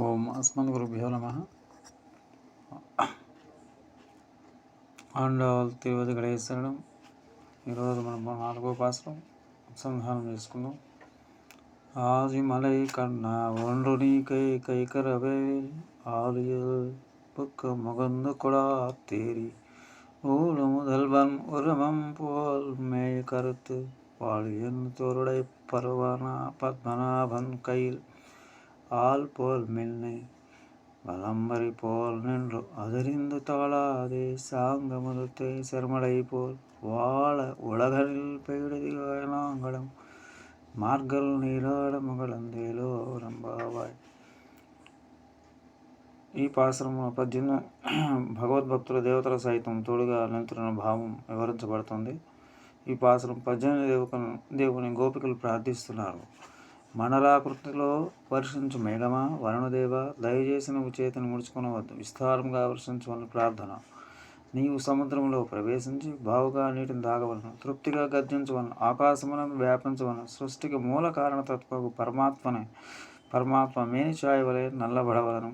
ఓం అస్మద్గురుభ్యో నమ ఆండాల్ తిరుపతి గణేశ్వరణం ఈరోజు మనం నాలుగో పాసరం ఉపసంహారం చేసుకుందాం ஆதிமலை கண்ணா ஒன்று நீ கை கைக்கரவேல் ஆலியல் புக்க முகந்து கொடா தேரி ஊழு முதல்வன் உருவம் போல் மேய் கருத்து பாலியன் தோருடை பருவனா பத்மநாபன் கையில் ఆల్ పోల్ మిల్నే వలంబరి పోల్ నిండు అదిరిందు తాళాది సాంగములుతే శర్మడైపోల్ వాళ ఉలగలిల్ పెయుడిదిగాయలాంగళం మార్గలు నీరాడ మగళందేలో రంబాబాయ్ ఈ పాశ్రమ పద్యము భగవద్భక్తుల దేవతల సైతం తోడుగా నిలుతున్న భావం వివరించబడుతుంది. ఈ పాశ్రం పద్దెనిమిది దేవుకుని దేవుని గోపికలు ప్రార్థిస్తున్నారు. మండలాకృతిలో వర్షించు మేఘమా వరుణదేవ దయచేసి నువ్వు చేతిని ముడుచుకునవద్దు విస్తారంగా వర్షించమని ప్రార్థన. నీవు సముద్రంలో ప్రవేశించి బావుగా నీటిని తాగవలను. తృప్తిగా గర్జించవలను ఆకాశములను వ్యాపించవలను సృష్టికి మూల కారణతత్వకు పరమాత్మనే పరమాత్మ మేని ఛాయవలే నల్లబడవలను.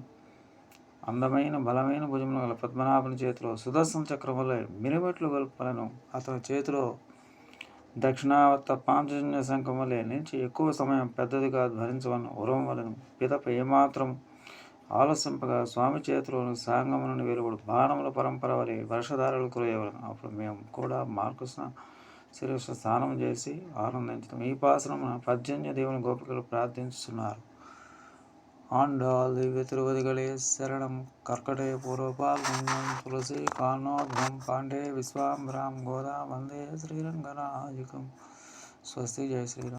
అందమైన బలమైన భుజములు గల పద్మనాభుని చేతిలో సుదర్శన చక్రం మినిమెట్లు గొల్పలను. అతని చేతిలో దక్షిణావర్త పాంచజన్య శంఖం నుంచి ఎక్కువ సమయం పెద్దదిగా ధ్వనించవలను ఉరం పిదప ఏమాత్రం ఆలస్యంపగా స్వామి చేతిలోని సాంగమును వెలువడు బాణముల పరంపర వలె వర్షధారలు కురయవలను. అప్పుడు మేము కూడా మార్కృష్ణ శిరస్సు స్నానం చేసి ఆనందించడం ఈ పాసనమున పర్జన్య దేవుని గోపికలు ప్రార్థించుతున్నారు ஆண்டாள் திவ்ய திருவதிகளே சரணம். கர்க்கடே பூர்வபால் முன்னம் துளசி கானோத்வம் பாண்டே விஸ்வாம்பராம் கோதா வந்தே ஸ்ரீரங்கநாயகம். ஸ்வஸ்தி ஜெய் ஸ்ரீராம்.